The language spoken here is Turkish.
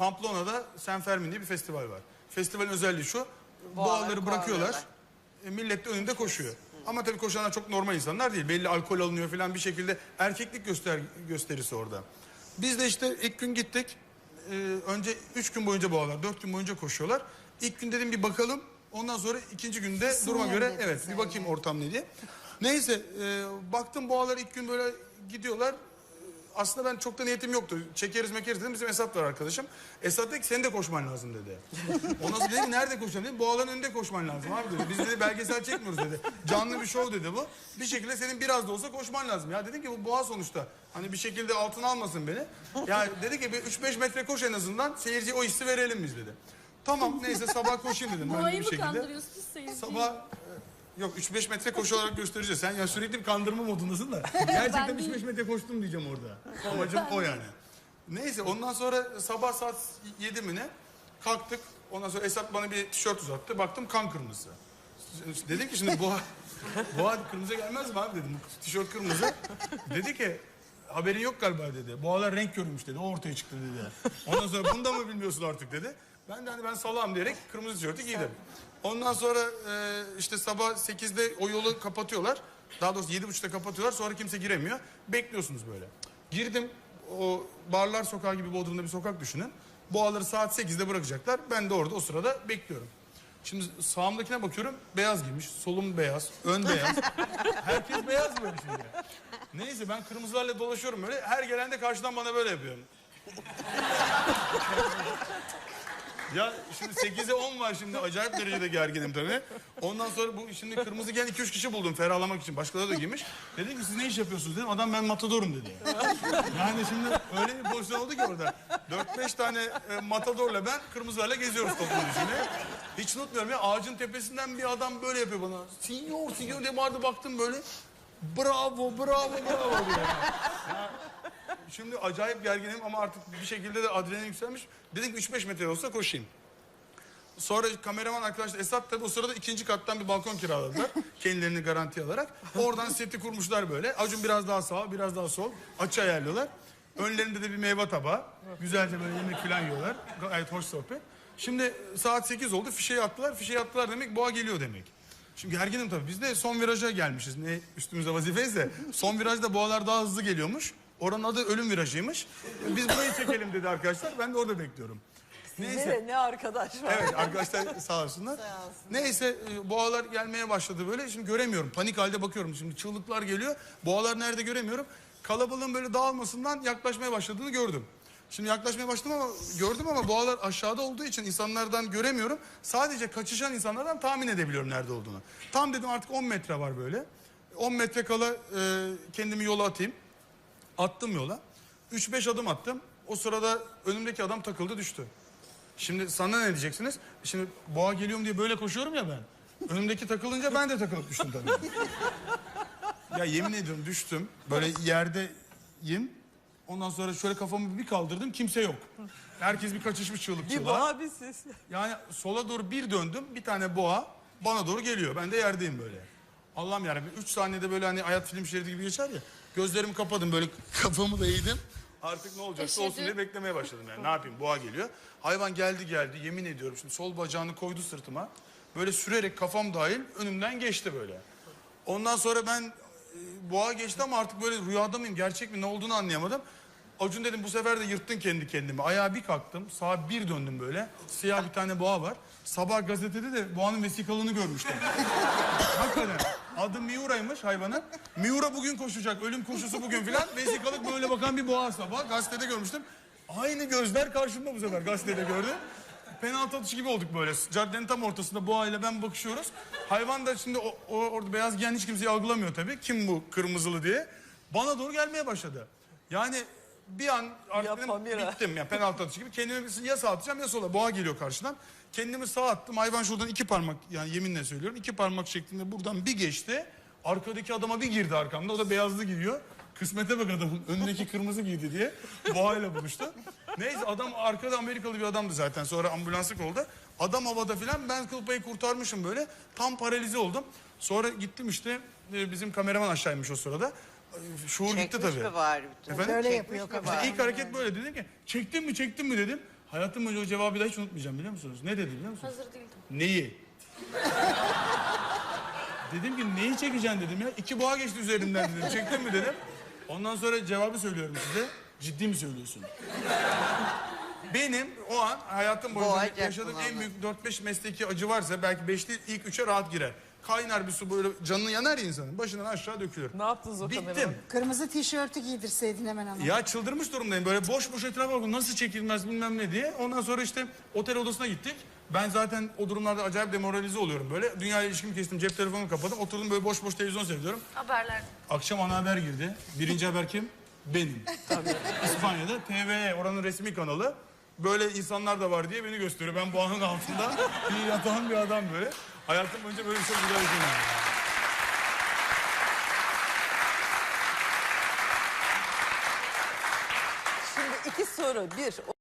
Pamplona'da San Fermin diye bir festival var. Festivalin özelliği şu. Boğaları Boğaları bırakıyorlar. E, millet de önünde koşuyor. Ama tabii koşanlar çok normal insanlar değil. Belli alkol alınıyor falan bir şekilde erkeklik göster gösterisi orada. Biz de işte ilk gün gittik. Ee, önce üç gün boyunca boğalar, dört gün boyunca koşuyorlar. İlk gün dedim bir bakalım. Ondan sonra ikinci günde duruma göre evet bir bakayım ortam ne diye. Neyse e, baktım boğalar ilk gün böyle gidiyorlar. Aslında ben çok da niyetim yoktu. Çekeriz mekeriz dedim. Bizim Esat var arkadaşım. Esat dedi ki senin de koşman lazım dedi. Ondan sonra dedim nerede koşacağım dedim. Boğaların önünde koşman lazım abi dedi. Biz dedi belgesel çekmiyoruz dedi. Canlı bir şov dedi bu. Bir şekilde senin biraz da olsa koşman lazım. Ya dedim ki bu boğa sonuçta. Hani bir şekilde altına almasın beni. Ya dedi ki bir 3-5 metre koş en azından. Seyirciye o hissi verelim biz dedi. Tamam neyse sabah koşayım dedim ben de bir mı şekilde. kandırıyorsunuz seyirciyi? Sabah yok 3-5 metre koşu olarak göstereceğiz. Sen ya sürekli bir kandırma modundasın da. Gerçekten Ben değil. 3-5 metre koştum diyeceğim orada. Amacım o yani. Neyse ondan sonra sabah saat 7 mi ne kalktık. Ondan sonra Esat bana bir tişört uzattı. Baktım kan kırmızı. Dedim ki şimdi boğa, boğa kırmızı gelmez mi abi dedim. Tişört kırmızı. Dedi ki haberin yok galiba dedi. Boğalar renk görmüş dedi. O ortaya çıktı dedi. Ondan sonra bunu da mı bilmiyorsun artık dedi. Ben de hani ben salam diyerek kırmızı tişörtü giydim. Ondan sonra e, işte sabah 8'de o yolu kapatıyorlar. Daha doğrusu 7.30'da kapatıyorlar. Sonra kimse giremiyor. Bekliyorsunuz böyle. Girdim o Barlar Sokağı gibi Bodrum'da bir sokak düşünün. Boğaları saat 8'de bırakacaklar. Ben de orada o sırada bekliyorum. Şimdi sağımdakine bakıyorum beyaz giymiş. Solum beyaz, ön beyaz. Herkes beyaz böyle şimdi. Neyse ben kırmızılarla dolaşıyorum böyle. Her gelen de karşıdan bana böyle yapıyor. Ya şimdi 8'e 10 var şimdi acayip derecede gerginim tabii. Ondan sonra bu şimdi kırmızı giyen 2-3 kişi buldum ferahlamak için. Başkaları da giymiş. Dedim ki siz ne iş yapıyorsunuz dedim. Adam ben matadorum dedi. Yani şimdi öyle bir pozisyon oldu ki orada. 4-5 tane e, matadorla ben kırmızılarla geziyoruz toplum içinde. Hiç unutmuyorum ya ağacın tepesinden bir adam böyle yapıyor bana. Sinyor sinyor diye bağırdı baktım böyle. Bravo bravo bravo diyor. Ya, Şimdi acayip gerginim ama artık bir şekilde de adrenalin yükselmiş. Dedim ki 3-5 metre olsa koşayım. Sonra kameraman arkadaşlar Esat tabi o sırada ikinci kattan bir balkon kiraladılar. Kendilerini garanti alarak. Oradan seti kurmuşlar böyle. Acun biraz daha sağ, biraz daha sol. Açı ayarlıyorlar. Önlerinde de bir meyve tabağı. Güzelce böyle yemek falan yiyorlar. Gayet hoş sohbet. Şimdi saat 8 oldu. Fişeyi attılar. Fişeyi attılar demek boğa geliyor demek. Şimdi gerginim tabii. Biz de son viraja gelmişiz. Ne üstümüze vazifeyiz de. Son virajda boğalar daha hızlı geliyormuş. Oranın adı ölüm virajıymış. Biz burayı çekelim dedi arkadaşlar. Ben de orada bekliyorum. Ne, ne arkadaş var. Evet arkadaşlar sağ olsunlar. Neyse e, boğalar gelmeye başladı böyle. Şimdi göremiyorum. Panik halde bakıyorum. Şimdi çığlıklar geliyor. Boğalar nerede göremiyorum. Kalabalığın böyle dağılmasından yaklaşmaya başladığını gördüm. Şimdi yaklaşmaya başladım ama gördüm ama boğalar aşağıda olduğu için insanlardan göremiyorum. Sadece kaçışan insanlardan tahmin edebiliyorum nerede olduğunu. Tam dedim artık 10 metre var böyle. 10 metre kala e, kendimi yola atayım. Attım yola. 3-5 adım attım. O sırada önümdeki adam takıldı düştü. Şimdi sana ne diyeceksiniz? Şimdi boğa geliyorum diye böyle koşuyorum ya ben. Önümdeki takılınca ben de takılıp düştüm tabii. ya yemin ediyorum düştüm. Böyle yerdeyim. Ondan sonra şöyle kafamı bir kaldırdım kimse yok. Herkes bir kaçışmış çığlık Bir çığlığa. boğa bir ses. Yani sola doğru bir döndüm. Bir tane boğa bana doğru geliyor. Ben de yerdeyim böyle. Allah'ım yarabbim. Üç saniyede böyle hani hayat film şeridi gibi geçer ya. Gözlerimi kapadım böyle kafamı da eğdim. Artık ne olacaksa olsun diye beklemeye başladım yani. Ne yapayım boğa geliyor. Hayvan geldi geldi yemin ediyorum. Şimdi sol bacağını koydu sırtıma. Böyle sürerek kafam dahil önümden geçti böyle. Ondan sonra ben e, boğa geçti ama artık böyle rüyada mıyım gerçek mi ne olduğunu anlayamadım. Acun dedim bu sefer de yırttın kendi kendimi. Ayağa bir kalktım sağa bir döndüm böyle. Siyah bir tane boğa var. Sabah gazetede de boğanın vesikalını görmüştüm. Hakikaten. Adı Miura'ymış hayvanın. Miura bugün koşacak. Ölüm koşusu bugün filan. Vesikalık böyle bakan bir boğa sabah. Gazetede görmüştüm. Aynı gözler karşımda bu sefer gazetede gördüm. Penaltı atışı gibi olduk böyle. Caddenin tam ortasında boğa ile ben bakışıyoruz. Hayvan da şimdi o, o- orada beyaz giyen hiç kimseyi algılamıyor tabii. Kim bu kırmızılı diye. Bana doğru gelmeye başladı. Yani bir an artık dedim, bittim ya penaltı atışı gibi. Kendimi ya sağa atacağım ya sola. Boğa geliyor karşıdan. Kendimi sağa attım. Hayvan şuradan iki parmak yani yeminle söylüyorum. iki parmak şeklinde buradan bir geçti. Arkadaki adama bir girdi arkamda. O da beyazlı giyiyor. Kısmete bak adamın. Önündeki kırmızı giydi diye. Boğayla buluştu. Neyse adam arkada Amerikalı bir adamdı zaten. Sonra ambulanslık oldu. Adam havada filan ben kıl payı kurtarmışım böyle. Tam paralize oldum. Sonra gittim işte e, bizim kameraman aşağıymış o sırada. Şuur gitti Çekmiş tabii. mi bari bütün? Efendim? Böyle Çekmiş yapıyor mi kafa. bari? İlk hareket böyle dedim ki çektin mi çektin mi dedim. Hayatım boyunca o cevabı da hiç unutmayacağım biliyor musunuz? Ne dedi biliyor musunuz? Hazır değildim. Neyi? dedim ki neyi çekeceksin dedim ya. İki boğa geçti üzerinden dedim. Çektin mi dedim. Ondan sonra cevabı söylüyorum size. Ciddi mi söylüyorsun? Benim o an hayatım boyunca Boğacak yaşadığım en büyük 4-5 mesleki acı varsa belki 5 değil ilk 3'e rahat girer. Kaynar bir su böyle canını yanar ya insanın. Başından aşağı dökülür. Ne yaptınız o Bittim. kamerayı? Kırmızı tişörtü giydirseydin hemen ama. Ya çıldırmış durumdayım. Böyle boş boş etrafa bakıyorum. Nasıl çekilmez bilmem ne diye. Ondan sonra işte otel odasına gittik. Ben zaten o durumlarda acayip demoralize oluyorum böyle. Dünya ilişkimi kestim. Cep telefonumu kapadım. Oturdum böyle boş boş televizyon seyrediyorum. Haberler. Akşam ana haber girdi. Birinci haber kim? Benim. İspanya'da TVE oranın resmi kanalı. Böyle insanlar da var diye beni gösteriyor. Ben boğanın altında bir yatan bir adam böyle. Hayatım boyunca böyle güzel bir şey. Şimdi iki soru. Bir,